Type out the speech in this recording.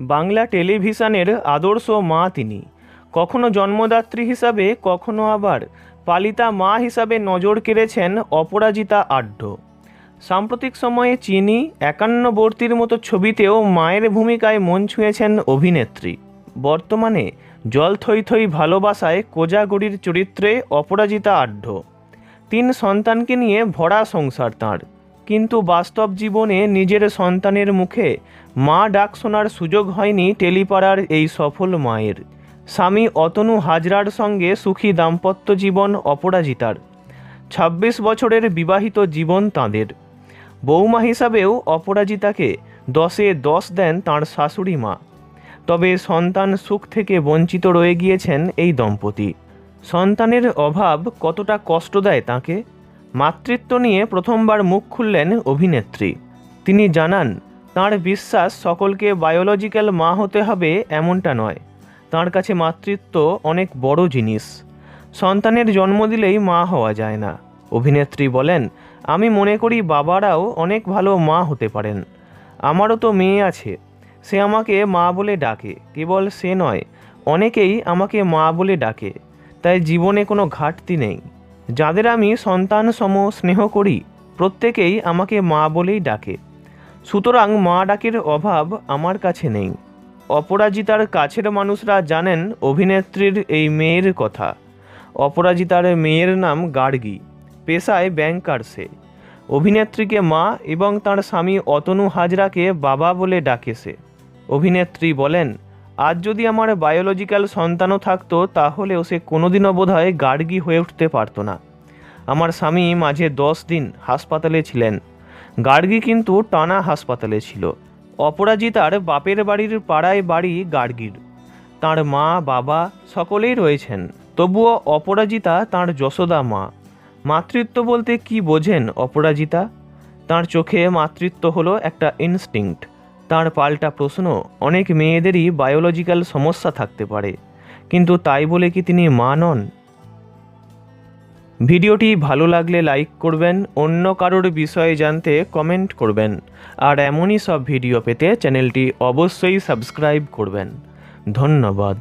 বাংলা টেলিভিশনের আদর্শ মা তিনি। কখনো জন্মদাত্রী হিসাবে, কখনো আবার পালিতা মা হিসাবে নজর কেড়েছেন অপরাজিতা আড্ড। সাম্প্রতিক সময়ে চিনি একান্নবর্তীর মতো ছবিতেও মায়ের ভূমিকায় মন ছুঁয়েছেন অভিনেত্রী। বর্তমানে জল থই থই ভালোবাসায় কোজাগরির চরিত্রে অপরাজিতা আড্ড। তিন সন্তানকে নিয়ে ভরা সংসার তাঁর। কিন্তু বাস্তব জীবনে নিজের সন্তানের মুখে মা ডাক শোনার সুযোগ হয়নি টেলিপাড়ার এই সফল মায়ের। স্বামী অতনু হাজরার সঙ্গে সুখী দাম্পত্য জীবন অপরাজিতার। ছাব্বিশ বছরের বিবাহিত জীবন তাঁদের। বৌমা হিসাবেও অপরাজিতাকে দশে দশ দেন তাঁর শাশুড়ি মা। তবে সন্তান সুখ থেকে বঞ্চিত রয়ে গিয়েছেন এই দম্পতি। সন্তানের অভাব কতটা কষ্ট দেয় তাকে? মাতৃত্ব নিয়ে প্রথমবার মুখ খুললেন অভিনেত্রী। তিনি জানান, তাঁর বিশ্বাস সকলকে বায়োলজিক্যাল মা হতে হবে এমনটা নয়। তাঁর কাছে মাতৃত্ব অনেক বড় জিনিস। সন্তানের জন্ম দিলেই মা হওয়া যায় না। অভিনেত্রী বলেন, আমি মনে করি বাবারাও অনেক ভালো মা হতে পারেন। আমারও তো মেয়ে আছে। সে আমাকে মা বলে ডাকে। কেবল সে নয়, অনেকেই আমাকে মা বলে ডাকে। তাই জীবনে কোনো ঘাটতি নেই। যাদের আমি সন্তান সম স্নেহ করি, প্রত্যেকেই আমাকে মা বলেই ডাকে। সুতরাং মা ডাকের অভাব আমার কাছে নেই। অপরাজিতার কাছের মানুষরা জানেন অভিনেত্রীর এই মেয়ের কথা। অপরাজিতার মেয়ের নাম গার্গী, পেশায় ব্যাংকার সে। অভিনেত্রীকে মা এবং তার স্বামী অতনু হাজরাকে বাবা বলে ডাকে সে। অভিনেত্রী বলেন আজ যদি আমার বায়োলজিক্যাল সন্তানও থাকতো, তাহলেও সে কোনোদিনও বোধ হয় গার্গী হয়ে উঠতে পারতো না। আমার স্বামী মাঝে দশ দিন হাসপাতালে ছিলেন। গার্গী কিন্তু টানা হাসপাতালে ছিল। অপরাজিতার বাপের বাড়ির পাড়ায় বাড়ি গার্গীর। তার মা, বাবা সকলেই রয়েছেন। তবুও অপরাজিতা তার যশোদা মা। মাতৃত্ব বলতে কি বোঝেন অপরাজিতা? তার চোখে মাতৃত্ব হলো একটা ইনস্টিংক্ট তার পাল্টা প্রশ্ন, অনেক মেয়েদেরই বায়োলজিক্যাল সমস্যা থাকতে পারে। কিন্তু তাই বলে কি তিনি মা নন? ভিডিওটি ভালো লাগলে লাইক করবেন, অন্য কারোর বিষয়ে জানতে কমেন্ট করবেন, আর এমনই সব ভিডিও পেতে চ্যানেলটি অবশ্যই সাবস্ক্রাইব করবেন। ধন্যবাদ।